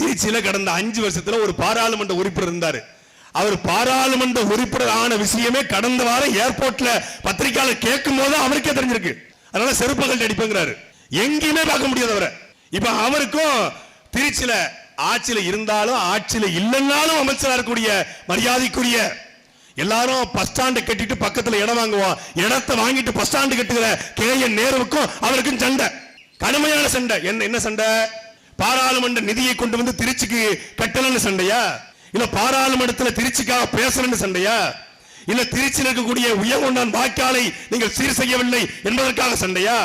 திருச்சியில கடந்த அஞ்சு வருஷத்துல ஒரு பாராளுமன்ற உறுப்பினர் இருந்தாரு. அவர் பாராளுமன்ற உறுப்பினர் ஆன விஷயமே கடந்த வாரம் ஏர்போர்ட்ல பத்திரிக்கையாளர் கேட்கும் போது அவருக்கே தெரிஞ்சிருக்கு. அதனால செருப்பகல் அடிப்புங்கிறாரு. எங்கேயுமே பார்க்க முடியாது அவரை. இப்ப அவருக்கும் திருச்சியில ஆட்சியில இருந்தாலும் ஆட்சியில இல்லைன்னாலும் அமைச்சரா இருக்கக்கூடிய மரியாதைக்குரிய எல்லாரும் பஸ் ஸ்டாண்டு கட்டிட்டு பக்கத்துல இடம் வாங்குவோம். இடத்தை வாங்கிட்டு பஸ் ஸ்டாண்டு கட்டுகிற கே என் நேருவுக்கும் அவருக்கும் சண்டை. கடுமையான சண்டை. என்ன என்ன சண்டை? பாராளுமன்ற நிதியை கொண்டு வந்து திருச்சிக்கு கட்டலன்னு சண்டையா? இல்ல பாராளுமன்றத்துல திருச்சிக்காக பேசலன்னு சண்டையா? இல்ல திருச்சியில் இருக்கக்கூடிய உயர்கொண்டான் வாய்க்காலை நீங்கள் சீர் செய்யவில்லை என்பதற்காக சண்டையா?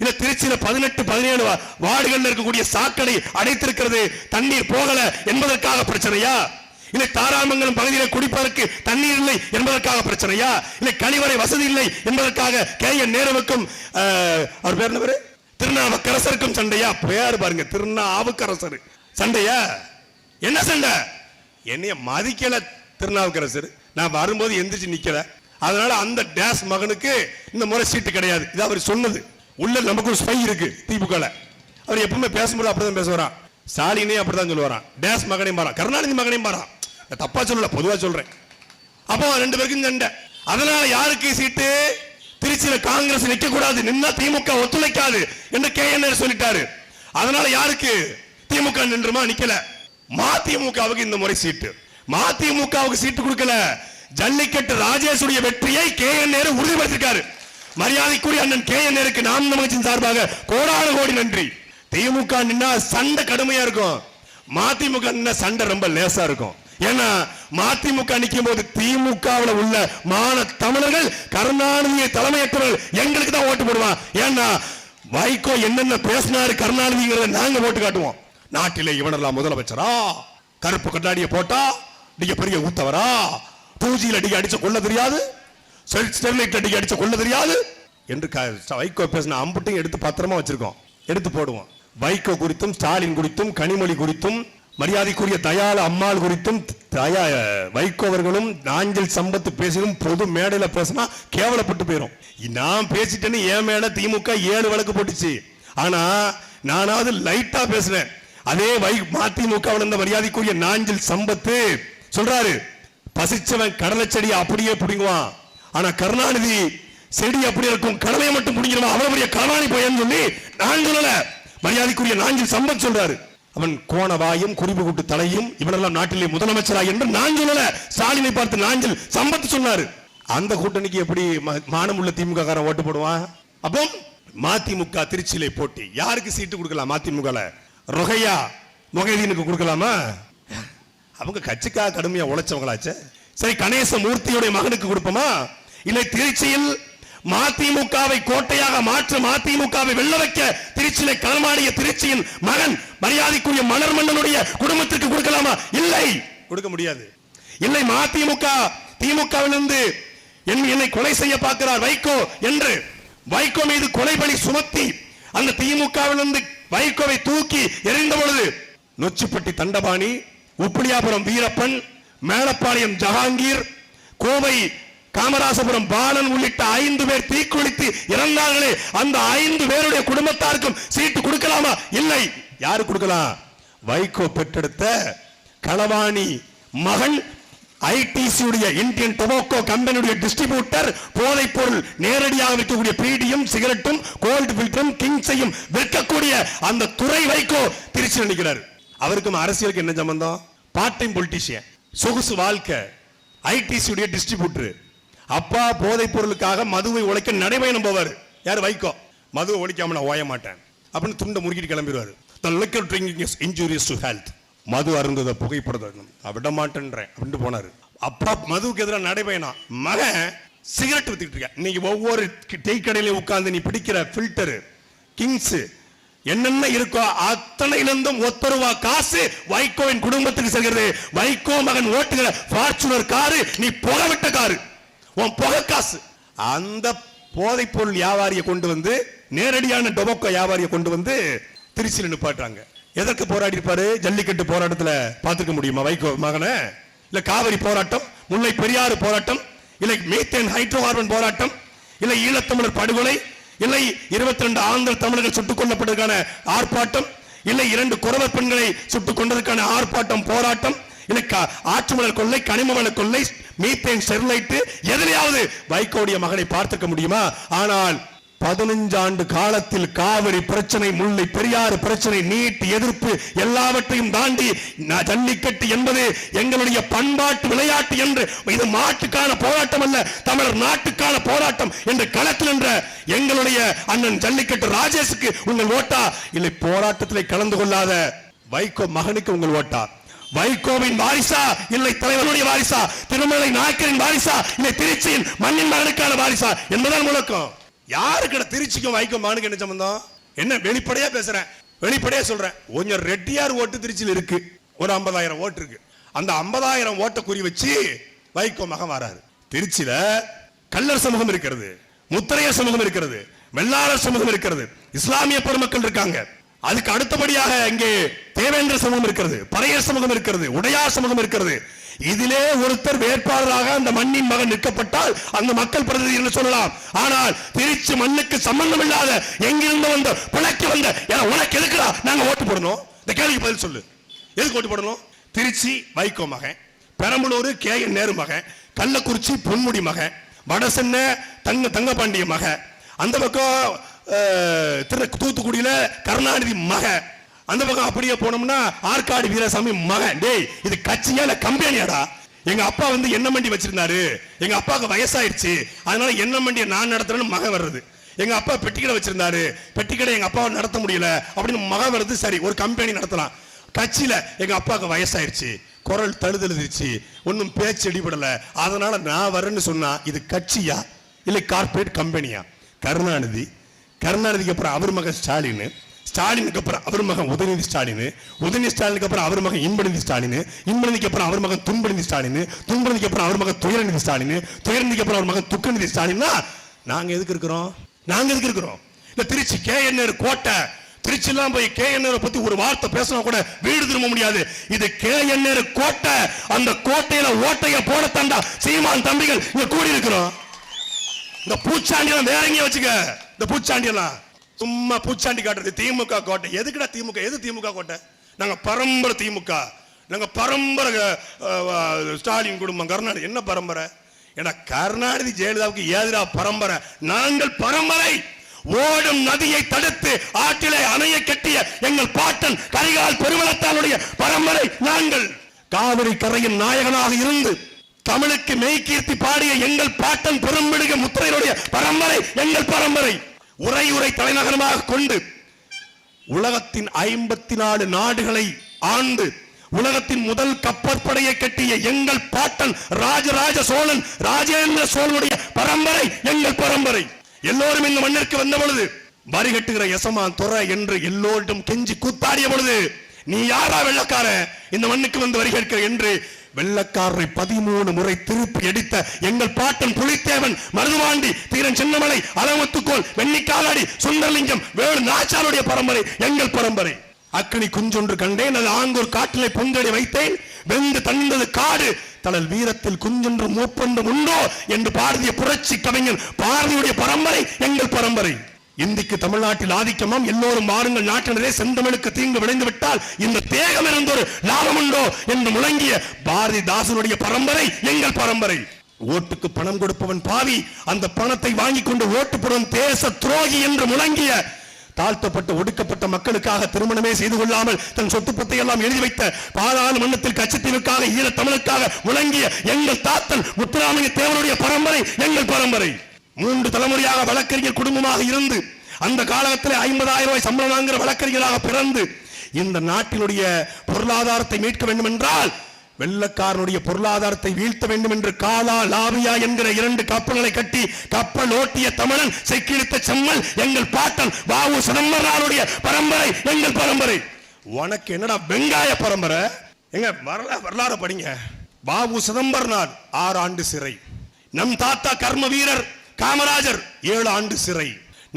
இல்ல திருச்சியில பதினெட்டு பதினேழு வார்டுகள் இருக்கக்கூடிய சாக்கடை அடைத்திருக்கிறது தண்ணீர் போகல என்பதற்காக பிரச்சனையா? இல்லை தாராமங்கலம் பகுதியில் குடிப்பதற்கு தண்ணீர் இல்லை என்பதற்காக பிரச்சனையா? இல்லை கழிவறை வசதி இல்லை என்பதற்காக கே என் நேருவுக்கும் அவர் பேர் என்ன பேரு? திருநாவுக்கரசருக்கும் சண்டையா? பேர் பாருங்க திருநாவுக்கரசர். சண்டையா? என்ன சண்டை? என்னைய மதிக்கல திருநாவுக்கரசர். நான் வரும்போது எந்திரிச்சு நிக்கல. அதனால அந்த டேஸ் மகனுக்கு இந்த முறை சீட்டு கிடையாது. இது அவர் சொன்னது. உள்ள நமக்கு ஒரு ஸ்பை இருக்கு திமுகல அவர் எப்பவுமே பேசும்போது அப்படிதான் பேசுவாராம் ஸ்டாலினே அப்படிதான் சொல்லுவாராம். டேஸ் மகனையும் பாரா கருணாநிதி மகனையும் பாரா தப்பா சொல்லல பொதுவா சொல்றேன். அப்போ ரெண்டு பேருக்கும் சண்டை. அதனால யாருக்கு சீட்டு? திருச்சியில காங்கிரஸ் நிக்க கூடாது நின்னா திமுக ஒத்துழைக்காது என்று கே சொல்லிட்டாரு. அதனால யாருக்கு திமுக நின்றுமா? நிக்கல. மதிமுகவுக்கு இந்த முறை சீட்டு. மதிமுகவுக்கு சீட்டு கொடுக்கல. ஜல்லிக்கட்டு ராஜேஷுடைய வெற்றியை கே என் நேரு உறுதிப்படுத்திருக்காரு. மரியாதைக்குரிய அண்ணன் கே என் நேருக்கு நாம் தமிழ்ச்சியின் சார்பாக கோடான கோடி நன்றி. திமுக நின்னா சண்டை கடுமையா இருக்கும். மதிமுக நின்னா சண்டை ரொம்ப லேசா இருக்கும். ஏன்னா மதிமுக நிற்கும் போது திமுகவில் உள்ள மான தமிழர்கள் கருணாநிதியை தலைமையேற்றவர்கள் எங்களுக்கு தான் ஓட்டு போடுவான் ஏன்னா வைகோ என்னென்ன பேசினாரு கருணாநிதிங்கிறத நாங்க ஓட்டு காட்டுவோம். நாட்டிலே இவனெல்லாம் முதலமைச்சரா? கருப்பு கண்ணாடியை போட்டா நீங்க பெரிய ஊத்தவரா? பூஜியில் அடிக்க அடிச்ச கொள்ள தெரியாது? ஸ்டெர்லைட் அடிக்க அடிச்ச கொள்ள தெரியாது? என்று க- வைகோ பேசின அம்புட்டையும் எடுத்து பத்திரமா வச்சிருக்கோம். எடுத்து போடுவோம். வைகோ குறித்தும் ஸ்டாலின் குறித்தும் கனிமொழி குறித்தும் மரியாதைக்குரிய தயாள அம்மாள் குறித்தும் தயா வைகோவர்களும் நாஞ்சல் சம்பத்து பேசியும் பொது மேடையில பேசினா கேவலப்பட்டு போயிடும் நான் பேசிட்டேன்னு என் மேல திமுக ஏழு வழக்கு போட்டுச்சு. ஆனா நானாவது லைட்டா பேசுறேன் அதே வை மதிமுக இருந்த மரியாதைக்குரிய நாஞ்சல் சம்பத்து சொல்றாரு. பசிச்சவன் கடலை செடியை அப்படியே பிடிங்குவான். ஆனா கருணாநிதி செடி அப்படி இருக்கும் கடலையை மட்டும் பிடிக்கிறவன் அவ்வளவு பெரிய கருணாநிதி போயன்னு சொல்லி நான் சொல்லல. மரியாதைக்குரிய நாஞ்சில் சம்பத் சொல்றாரு. அவன் கோணவாயும் குறிப்பு கூட்டு தலையும் இவனெல்லாம் நாட்டிலே முதலமைச்சரா என்று நான் சொல்லல. ஸ்டாலினை பார்த்து நாஞ்சல் சம்பத் சொன்னாரு. அந்த கூட்டணிக்கு எப்படி ம- மானமுள்ள திமுக காரன் ஓட்டு போடுவான்? அப்போ மதிமுக திருச்சியிலே போட்டி. யாருக்கு சீட்டு கொடுக்கலாம் மதிமுக ரொகையா முகைதீனுக்கு கொடுக்கலாமா? அவங்க கட்சிக்காக கடுமையா உழைச்சவங்களாச்சே. சரி கணேச மூர்த்தியுடைய மகனுக்கு கொடுப்போமா? இல்லை திருச்சியில் மதிமுகவை கோட்டையாக மாற்ற மதிமுகவை வெல்ல வைக்க திருச்சியில களமாடிய திருச்சியின் மகன் மரியாதைக்குரிய மலர் மன்னனுடைய குடும்பத்திற்கு கொடுக்கலாமா? இல்லை. கொடுக்க முடியாது. இல்லை மதிமுக திமுகவிலிருந்து என் என்னை கொலை செய்ய பார்க்கிறார் வைகோ என்று. வைகோ மீது கொலை பலி சுமத்தி அந்த திமுகவிலிருந்து வைகோவை தூக்கி எறிந்த பொழுது நொச்சிப்பட்டி தண்டபாணி உப்பிலியாபுரம் வீரப்பன் மேலப்பாளையம் ஜஹாங்கீர் கோவை காமராசபுரம் பாலன் உள்ளிட்ட ஐந்து பேர் தீக்குளித்து இறந்தார்களே அந்த ஐந்து பேருடைய குடும்பத்தாருக்கும் சீட்டு கொடுக்கலாமா? இல்லை. யாரு கொடுக்கலாம்? வைகோ பெற்றெடுத்த களவாணி மகன் ஐடிசியுடைய இந்தியன் டொபாக்கோ கம்பெனியுடைய டிஸ்ட்ரிபியூட்டர் போதைப் பொருள் நேரடியாக விற்கக்கூடிய பீடியும் சிகரெட்டும் கோல்டு பில்டரும் கிங்ஸையும் விற்கக்கூடிய அந்த துறை வைகோ திருச்சி நினைக்கிறார் அவருக்கும் அரசியலுக்கு என்ன சம்பந்தம்? பார்ட் டைம் பொலிட்டீஷியன் சொகுசு வாழ்க்கை. ஐடிசியுடைய டிஸ்ட்ரிபியூட்டர். அப்பா போதைப் பொருளுக்காக மதுவை உழைக்க நடைபயணம் போவார் யார்? வைக்கோ மதுவை ஒழிக்காம நான் ஓய மாட்டேன். அப்படின்னு துண்டை முறுக்கிட்டு கிளம்பிடுவார். The liquor drinking is injurious to health மது அருந்ததை புகைப்படுத்த நான் விட மாட்டேன்றேன் அப்படின்ட்டு போனாரு. அப்பா மதுவுக்கு எதிராக நடைபயணம் மகன் சிகரெட் வித்துக்கிட்டு இருக்க. இன்னைக்கு ஒவ்வொரு டீ கடையிலையும் உட்காந்து நீ பிடிக்கிற ஃபில்டரு கிங்ஸு என்னென்ன இருக்கோ அத்தனையிலிருந்தும் ஒத்த ரூபா காசு வைகோவின் குடும்பத்துக்கு செல்கிறது. வைகோ மகன் ஓட்டுகிற ஃபார்ச்சுனர் காரு நீ புகவிட்ட காரு. உன் புகை காசு. அந்த போதைப் பொருள் வியாபாரியை கொண்டு வந்து நேரடியான டொபக்கோ வியாபாரியை கொண்டு வந்து திருச்சியில் நிப்பாட்டுறாங்க. எதற்கு போராடி இருப்பாரு? ஜல்லிக்கட்டு போராட்டத்தில் பார்த்துக்க முடியுமா வைகோ மகனை? இல்லை காவிரி போராட்டம் முல்லை பெரியாறு போராட்டம் இல்லை மீத்தேன் ஹைட்ரோ கார்பன் போராட்டம் இல்லை ஈழத்தமிழர் படுகொலை இல்லை இருபத்தி ரெண்டு ஆந்திர தமிழர்கள் சுட்டுக் கொல்லப்பட்டதற்கான ஆர்ப்பாட்டம் இல்லை இரண்டு குறவர் பெண்களை சுட்டுக் கொண்டதற்கான ஆர்ப்பாட்டம் போராட்டம் இல்லை ஆற்று மணல் கொள்ளை கனிம வள கொள்ளை மீத்தேன் ஸ்டெர்லைட் எதிலையாவது வைகோடைய மகனை பார்த்துக்க முடியுமா? ஆனால் பதினஞ்சு ஆண்டு காலத்தில் காவிரி பிரச்சனை முல்லை பெரியாறு பிரச்சனை நீட் எதிர்ப்பு எல்லாவற்றையும் தாண்டி ஜல்லிக்கட்டு என்பது எங்களுடைய பண்பாட்டு விளையாட்டு என்று இது மாட்டுக்கான போராட்டம் அல்ல தமிழர் நாட்டுக்கான போராட்டம் என்று களத்தில் என்ற எங்களுடைய அண்ணன் ஜல்லிக்கட்டு ராஜேஷுக்கு உங்கள் ஓட்டா? இல்லை போராட்டத்திலே கலந்து கொள்ளாத வைகோ மகனுக்கு உங்கள் ஓட்டா? வைகோவின் வாரிசா இல்லை தலைவனுடைய வாரிசா திருமலை நாயக்கரின் வாரிசா இல்லை திருச்சியின் மண்ணின் மகனுக்கான வாரிசா என்பதுதான் முழக்கம். யாருக்கிட்ட திருச்சிக்கும் வைகோ மகனுக்கு என்ன சம்பந்தம்? என்ன வெளிப்படையா பேசுறேன். வெளிப்படையா சொல்றேன். கொஞ்சம் ரெட்டியார் ஓட்டு திருச்சியில் இருக்கு. ஒரு ஐம்பதாயிரம் ஓட்டு இருக்கு. அந்த ஐம்பதாயிரம் ஓட்டை குறி வச்சு வைகோ மகன் வராரு. திருச்சியில கல்லர் சமூகம் இருக்கிறது முத்தரையர் சமூகம் இருக்கிறது வெள்ளாளர் சமூகம் இருக்கிறது இஸ்லாமிய பெருமக்கள் இருக்காங்க. அதுக்கு அடுத்தபடியாக இங்கே தேவேந்திர சமூகம் இருக்கிறது பறையர் சமூகம் இருக்கிறது உடையார் சமூகம் இருக்கிறது. இதிலே ஒருத்தர் வேட்பாளராக அந்த மண்ணின் மகன் நிற்கப்பட்டால் அந்த மக்கள் பிரதிநிதி என்று சொல்லலாம். ஆனால் திருச்சி மண்ணுக்கு சம்பந்தம் இல்லாத எங்கிருந்து வந்த பிழைக்கு வந்த ஏன்னா உனக்கு எதுக்குடா? நாங்க ஓட்டு போடணும். இந்த கேள்விக்கு பதில் சொல்லு. எதுக்கு ஓட்டு போடணும்? திருச்சி வைகோ மகன் பெரம்பலூர் கே என் நேரு மகன் கள்ளக்குறிச்சி பொன்முடி மகன் வடசென்ன தங்க தங்கபாண்டிய மகன். அந்த பக்கம் திரு தூத்துக்குடியில் கருணாநிதி மக. அந்த பக்கம் அப்படியே போனோம்னா ஆற்காடு வீரசாமி மகன் டேய் இது கட்சியா இல்ல கம்பெனியாடா? எங்க அப்பா வந்து எண்ணெய் மண்டி வச்சிருந்தாரு? எங்க அப்பாவுக்கு வயசாயிருச்சு. அதனால எண்ணெய் மண்டியை நான் நடத்துறேன்னு மகன் வருது எங்க அப்பா பெட்டிக்கடை வச்சிருந்தாரு. பெட்டிக்கடை எங்க அப்பாவை நடத்த முடியல அப்படின்னு மகன் வருது சரி ஒரு கம்பெனி நடத்தலாம். கட்சியில எங்க அப்பாவுக்கு வயசாயிருச்சு. குரல் தழுதழுதுச்சு ஒன்றும் பேச்சு அடிபடல அதனால நான் வரேன்னு சொன்னா இது கட்சியா? இல்லை கார்ப்பரேட் கம்பெனியா கருணாநிதி கருணாநிதிக்கு அப்புறம் அவர் மகன் ஸ்டாலின் ஸ்டாலினுக்கு அப்புறம் அவர் மகன் உதயநிதி ஸ்டாலின் உதயநிதி ஸ்டாலினுக்கு அப்புறம் அவர் மகன் இன்பநிதி ஸ்டாலின் இன்பநிதிக்கு அப்புறம் அவர் மகன் துன்பநிதி ஸ்டாலின் துன்பநிதிக்கு அப்புறம் அவர் மகன் துயரநிதி ஸ்டாலின் துயரநிதிக்கு அப்புறம் அவர் மகன் துக்கநிதி ஸ்டாலின்னா நாங்க எதுக்கு இருக்கிறோம்? நாங்க எதுக்கு இருக்கிறோம்? இந்த திருச்சி கே கோட்டை திருச்சிலாம் போய் கே பத்தி ஒரு வார்த்தை பேசினா கூட வீடு திரும்ப முடியாது. இது கே கோட்டை அந்த கோட்டையில ஓட்டைய போட தண்டா சீமான் தம்பிகள் இங்க கூடி இருக்கிறோம் இந்த பூச்சாண்டி வேற எங்கேயும் வச்சுக்க. இந்த பூச்சாண்டி எல்லாம் சும்மா பூச்சாண்டி காட்டுறது திமுக கோட்டை. எதுக்குடா திமுக? எது திமுக கோட்டை? நாங்க பரம்பரை திமுக. நாங்க பரம்பரை ஸ்டாலின் குடும்பம் கருணாநிதி. என்ன பரம்பரை? ஏன்னா கருணாநிதி ஜெயலலிதாவுக்கு ஏதிரா பரம்பரை. நாங்கள் பரம்பரை. ஓடும் நதியை தடுத்து ஆற்றிலே அணையை கட்டிய எங்கள் பாட்டன் கரிகால் பெருமளத்தானுடைய பரம்பரை நாங்கள். காவிரி கரையின் நாயகனாக இருந்து தமிழுக்கு மெய்கீர்த்தி பாடிய எங்கள் பாட்டன் பெரும்பிடுக முத்திரையுடைய பரம்பரை எங்கள் பரம்பரை. உரை உரை தலைநகரமாக கொண்டு உலகத்தின் ஐம்பத்தி நாலு நாடுகளை ஆண்டு உலகத்தின் முதல் கப்பற்படையை கட்டிய எங்கள் பாட்டன் ராஜராஜ சோழன் ராஜேந்திர சோழனுடைய பரம்பரை எங்கள் பரம்பரை. எல்லோரும் இந்த மண்ணிற்கு வந்த பொழுது வரி கட்டுகிற எசமான் துறை என்று எல்லோரிடம் கெஞ்சி கூத்தாடிய பொழுது நீ யாரா வெள்ளக்கார இந்த மண்ணுக்கு வந்து வரி கேட்கிற என்று வெள்ளக்காரரை பதிமூணு முறை திருப்பி அடித்த எங்கள் பாட்டன் புலித்தேவன் மருதுவாண்டி தீரன் சின்னமலை அலமத்துக்கோள் வெண்ணிக்காலாடி சுந்தரலிங்கம் வேலு நாச்சாருடைய பரம்பரை எங்கள் பரம்பரை. அக்கனி குஞ்சொன்று கண்டேன் அது ஆங்கூர் காட்டிலே பொங்கடி வைத்தேன் வெந்து தந்தது காடு தளல் வீரத்தில் குஞ்சொன்று மூப்பொன்று உண்டோ என்று பாரதிய புரட்சி கவிஞன் பாரதியுடைய பரம்பரை எங்கள் பரம்பரை. இந்திக்கு தமிழ்நாட்டில் ஆதிக்கமாம் எல்லோரும் மாறுங்கள் நாட்டினரே செந்தமிழுக்கு தீங்கு விளைந்து விட்டால் இந்த தேகம் இருந்தொரு லாபம் உண்டோ என்று முழங்கிய பாரதிதாசனுடைய பரம்பரை எங்கள் பரம்பரை. ஓட்டுக்கு பணம் கொடுப்பவன் பாவி அந்த பணத்தை வாங்கி கொண்டு ஓட்டுப்படும் தேச துரோகி என்று முழங்கிய தாழ்த்தப்பட்ட ஒடுக்கப்பட்ட மக்களுக்காக திருமணமே செய்து கொள்ளாமல் தன் சொத்துப்பத்தை எல்லாம் எழுதி வைத்த பாராளுமன்றத்தில் மன்னத்தில் ஈழத் தமிழுக்காக முழங்கிய எங்கள் தாத்தன் முத்துராமலிங்க தேவனுடைய பரம்பரை எங்கள் பரம்பரை. மூன்று தலைமுறையாக வழக்கறிஞர் குடும்பமாக இருந்து அந்த காலகட்டத்தில் ஐம்பதாயிரம் ரூபாய் சம்பளம் வாங்குகிற வழக்கறிஞராக பிறந்து இந்த நாட்டினுடைய பொருளாதாரத்தை மீட்க வேண்டும் என்றால் வெள்ளக்காரனுடைய பொருளாதாரத்தை வீழ்த்த வேண்டும் என்று காலா லாவியா என்கிற இரண்டு கப்பல்களை கட்டி கப்பல் ஓட்டிய தமிழன் செக்கிழித்த செம்மல் எங்கள் பாட்டன் வாவு சிதம்பரனாருடைய பரம்பரை எங்கள் பரம்பரை. உனக்கு என்னடா வெங்காய பரம்பரை? எங்க வரலாறு வரலாறு படிங்க. பாபு சிதம்பரனார் ஆறு ஆண்டு சிறை. நம் தாத்தா கர்ம வீரர் காமராஜர் ஏழு ஆண்டு சிறை.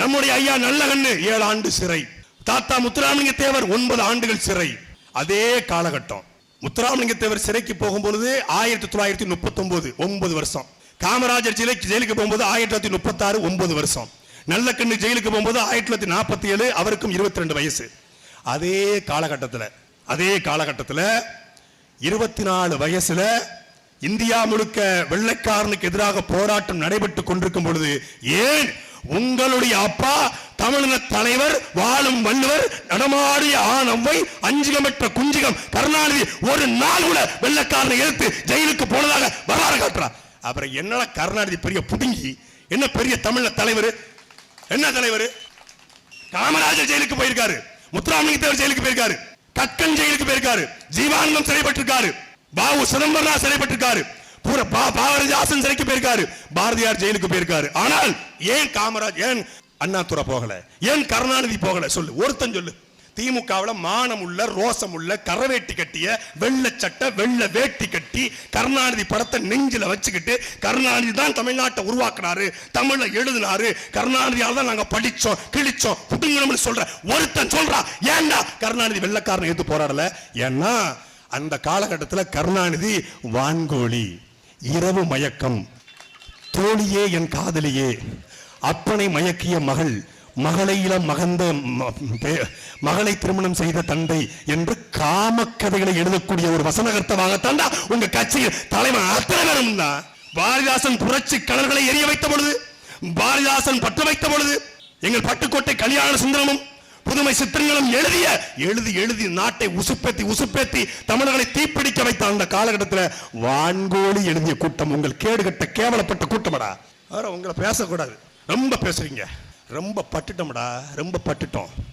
நம்முடைய ஐயா நல்லகண்ணு ஏழு ஆண்டு சிறை. தாத்தா முத்துராமலிங்க தேவர் ஒன்பது ஆண்டுகள் சிறை. அதே காலகட்டம். முத்துராமலிங்க தேவர் சிறைக்கு போகும்பொழுது ஆயிரத்தி தொள்ளாயிரத்தி முப்பத்தி ஒன்பது ஒன்பது வருஷம். காமராஜர் சிலைக்கு ஜெயிலுக்கு போகும்போது ஆயிரத்தி தொள்ளாயிரத்தி முப்பத்தி ஆறு ஒன்பது வருஷம். நல்லக்கண்ணு ஜெயிலுக்கு போகும்போது ஆயிரத்தி தொள்ளாயிரத்தி நாற்பத்தி ஏழு அவருக்கும் இருபத்தி ரெண்டு வயசு. அதே காலகட்டத்தில் அதே காலகட்டத்தில் இருபத்தி நாலு வயசுல இந்தியா முழுக்க வெள்ளைக்காரனுக்கு எதிராக போராட்டம் நடைபெற்றுக் கொண்டிருக்கும் பொழுது ஏன் உங்களுடைய அப்பா தமிழின தலைவர் வாழும் வள்ளுவர் நடமாடிய ஆணவை அஞ்சுகமற்ற குஞ்சுகம் கருணாநிதி ஒரு நாள் கூட வெள்ளைக்காரனை எதிர்த்து ஜெயிலுக்கு போனதாக வரலாறு காட்டுறார் அப்புறம் என்னடா கருணாநிதி பெரிய புடுங்கி என்ன பெரிய தமிழ தலைவர்? என்ன தலைவர்? காமராஜர் ஜெயிலுக்கு போயிருக்காரு. முத்துராமலிங்க தேவர் ஜெயிலுக்கு போயிருக்காரு. கக்கன் ஜெயிலுக்கு போயிருக்காரு. ஜீவானந்தம் சிறைப்பட்டிருக்காரு. பாபு சிதம்பரம் சிறைப்பட்டிருக்காரு. பூரா பா பாரதிதாசன் சிறைக்கு போயிருக்காரு. பாரதியார் ஜெயிலுக்கு போயிருக்காரு. ஆனால் ஏன் காமராஜ் ஏன் அண்ணாதுரை போகல? ஏன் கருணாநிதி போகல? சொல்லு. ஒருத்தன் சொல்லு. திமுகவுல மானம் உள்ள ரோசம் உள்ள கரவேட்டி கட்டிய வெள்ளை சட்டை வெள்ள வேட்டி கட்டி கருணாநிதி படத்தை நெஞ்சில் வச்சுக்கிட்டு கருணாநிதி தான் தமிழ்நாட்டை உருவாக்குனாரு. தமிழை எழுதினாரு. கருணாநிதியால் தான் நாங்க படிச்சோம் கிழிச்சோம். புடுங்கணும்னு சொல்ற ஒருத்தன் சொல்றா ஏன்டா கருணாநிதி வெள்ளக்காரன் எடுத்து போராடல? ஏன்னா அந்த காலகட்டத்தில் கருணாநிதி வான்கோழி இரவு மயக்கம் தோழியே என் காதலியே அப்பனை மயக்கிய மகள் மகளை இளம் மகந்த ம- மகளை திருமணம் செய்த தந்தை என்று காமக்கதைகளை எழுதக்கூடிய ஒரு வசனகர்த்தமாகத்தான்டா உங்க கட்சியில் தலைவன் அத்தனை பேரும் தான் பாரதிதாசன் புரட்சி கலர்களை எரிய வைத்த பொழுது பாரதிதாசன் பற்ற வைத்த பொழுது எங்கள் பட்டுக்கோட்டை கல்யாண சுந்தரமும் புதுமை சித்திரங்களும் எழுதிய எழுதி எழுதி நாட்டை உசுப்பேத்தி உசுப்பேத்தி தமிழர்களை தீப்பிடிக்க வைத்த அந்த காலகட்டத்தில். வான்கோழி எழுதிய கூட்டம் உங்கள் கேடுகட்ட கேவலப்பட்ட கூட்டமடா. வேற உங்களை பேசக்கூடாது. ரொம்ப பேசுறீங்க. ரொம்ப பட்டுட்டோம்டா. ரொம்ப பட்டுட்டோம்.